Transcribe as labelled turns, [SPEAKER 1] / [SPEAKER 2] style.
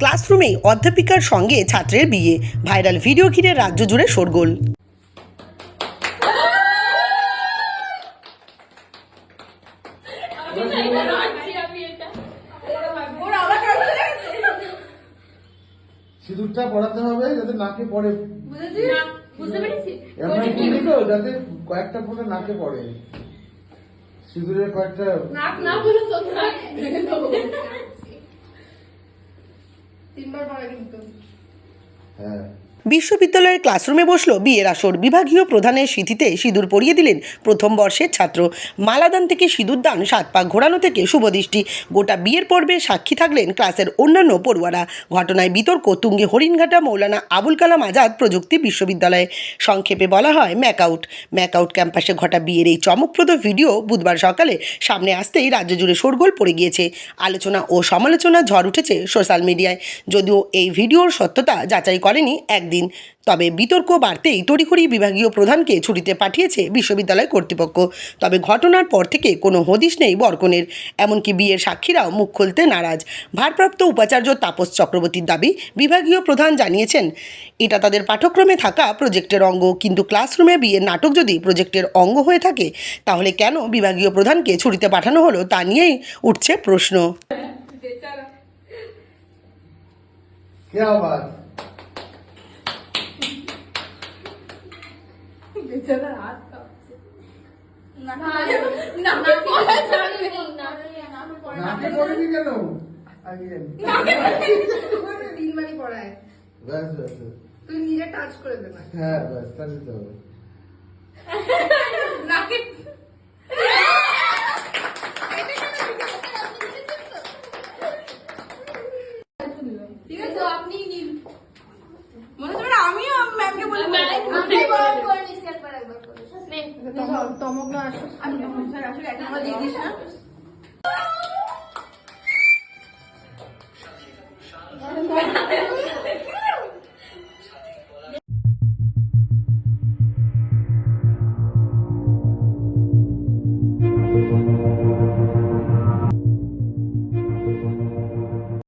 [SPEAKER 1] ক্লাসরুমেই অধ্যাপিকার সঙ্গে ছাত্রের বিয়ে ভাইরাল ভিডিও ঘিরে রাজ্য জুড়ে শোরগোল।
[SPEAKER 2] সিঁদুরটা পড়াতে হবে যাতে নাকে পড়ে। তো যাতে কয়েকটা ফোঁটা নাকে পড়ে। সিঁদুরের কয়েকটা
[SPEAKER 3] নাক না
[SPEAKER 4] তিনবার পরে কিন্তু
[SPEAKER 2] হ্যাঁ
[SPEAKER 1] বিশ্ববিদ্যালয়ের ক্লাসরুমে বসল বিয়ের আসর। বিভাগীয় প্রধানের সিঁথিতে সিঁদুর পরিয়ে দিলেন প্রথম বর্ষের ছাত্র। মালাদান থেকে সিঁদুর দান, সাত পাক ঘোরানো থেকে শুভদৃষ্টি গোটা বিয়ের পর্বে সাক্ষী থাকলেন ক্লাসের অন্যান্য পড়ুয়ারা। ঘটনায় বিতর্ক, তুঙ্গে হরিণঘাটা, মৌলানা আবুল কালাম আজাদ প্রযুক্তি বিশ্ববিদ্যালয়ে। সংক্ষেপে বলা হয়, ম্যাকআউট। ম্যাকআউট ক্যাম্পাসে ঘটা বিয়ের এই চমকপ্রদ ভিডিও বুধবার সকালে সামনে আসতেই রাজ্য জুড়ে শোরগোল পড়ে গিয়েছে। আলোচনা ও সমালোচনা ঝড় উঠেছে সোশ্যাল মিডিয়ায়। যদিও এই ভিডিওর সত্যতা যাচাই করেনি একদিন তবে বিতর্ক বাড়তেই তড়িঘড়ি বিভাগীয় প্রধানকে ছুটিতে পাঠিয়েছে বিশ্ববিদ্যালয় কর্তৃপক্ষ। তবে ঘটনার পর থেকে কোনো হদিশ নেই বরকনের। এমনকি বিয়ের সাক্ষীরাও মুখ খুলতে নারাজ। ভারপ্রাপ্ত উপাচার্য তাপস চক্রবর্তীর দাবি বিভাগীয় প্রধান জানিয়েছেন, এটা তাদের পাঠ্যক্রমে থাকা প্রজেক্টের অঙ্গ। কিন্তু ক্লাসরুমে বিয়ের নাটক যদি প্রজেক্টের অঙ্গ হয়ে থাকে, তাহলে কেন বিভাগীয় প্রধানকে ছুটিতে পাঠানো হলো তা নিয়েই উঠছে প্রশ্ন।
[SPEAKER 2] কে আবার হবে
[SPEAKER 4] নাকে
[SPEAKER 3] ঠিক আছে আপনি নিন
[SPEAKER 4] মনে হচ্ছে আমিও ম্যামকে বলে
[SPEAKER 3] করে নে
[SPEAKER 4] আসলে এখন দিয়ে দিস না